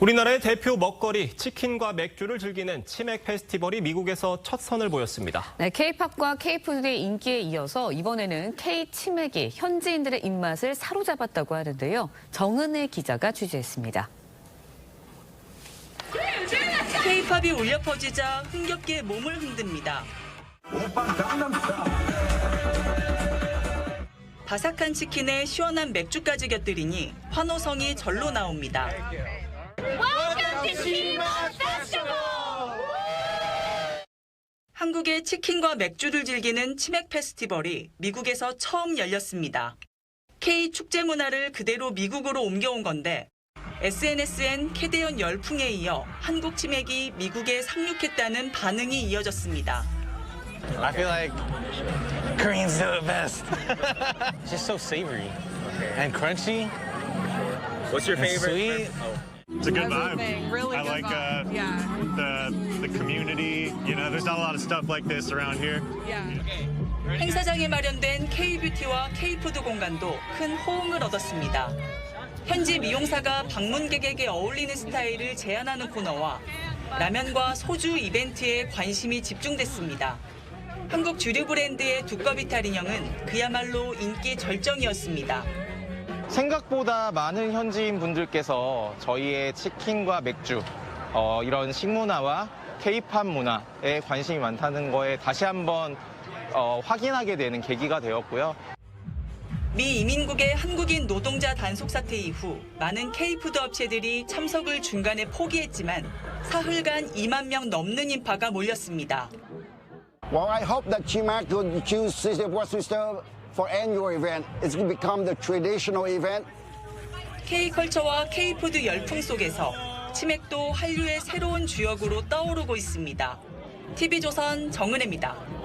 우리나라의 대표 먹거리 치킨과 맥주를 즐기는 치맥 페스티벌이 미국에서 첫 선을 보였습니다. 네, K-팝과 K-푸드의 인기에 이어서 이번에는 K-치맥이 현지인들의 입맛을 사로잡았다고 하는데요. 정은혜 기자가 취재했습니다. K-팝이 울려 퍼지자 흥겹게 몸을 흔듭니다. 바삭한 치킨에 시원한 맥주까지 곁들이니 환호성이 절로 나옵니다. 한국의 치킨과 맥주를 즐기는 치맥 페스티벌이 미국에서 처음 열렸습니다. K 축제 문화를 그대로 미국으로 옮겨온 건데 SNS엔 캐대언 열풍에 이어 한국 치맥이 미국에 상륙했다는 반응이 이어졌습니다. I feel like Koreans do it best. it's just so savory and crunchy. What's your favorite? Sweet. It's a good vibe. thing, really I good like uh, vibe, yeah. the the community. You know, there's not a lot of stuff like this around here. Yeah. 행사장에 마련된 K-뷰티와 K-푸드 공간도 큰 호응을 얻었습니다. 현지 미용사가 방문객에게 어울리는 스타일을 제안하는 코너와 라면과 소주 이벤트에 관심이 집중됐습니다. 한국 주류 브랜드의 두꺼비 탈 인형은 그야말로 인기 절정이었습니다. 생각보다 많은 현지인 분들께서 저희의 치킨과 맥주, 어, 이런 식문화와 케이팝 문화에 관심이 많다는 거에 다시 한번 어, 확인하게 되는 계기가 되었고요. 미 이민국의 한국인 노동자 단속 사태 이후 많은 K푸드 업체들이 참석을 중간에 포기했지만 사흘간 2만 명 넘는 인파가 몰렸습니다. Well, I hope that Chimac would choose of Westminster for annual event. It's become the traditional event. K컬처와 K푸드 열풍 속에서 치맥도 한류의 새로운 주역으로 떠오르고 있습니다. TV조선 정은혜입니다.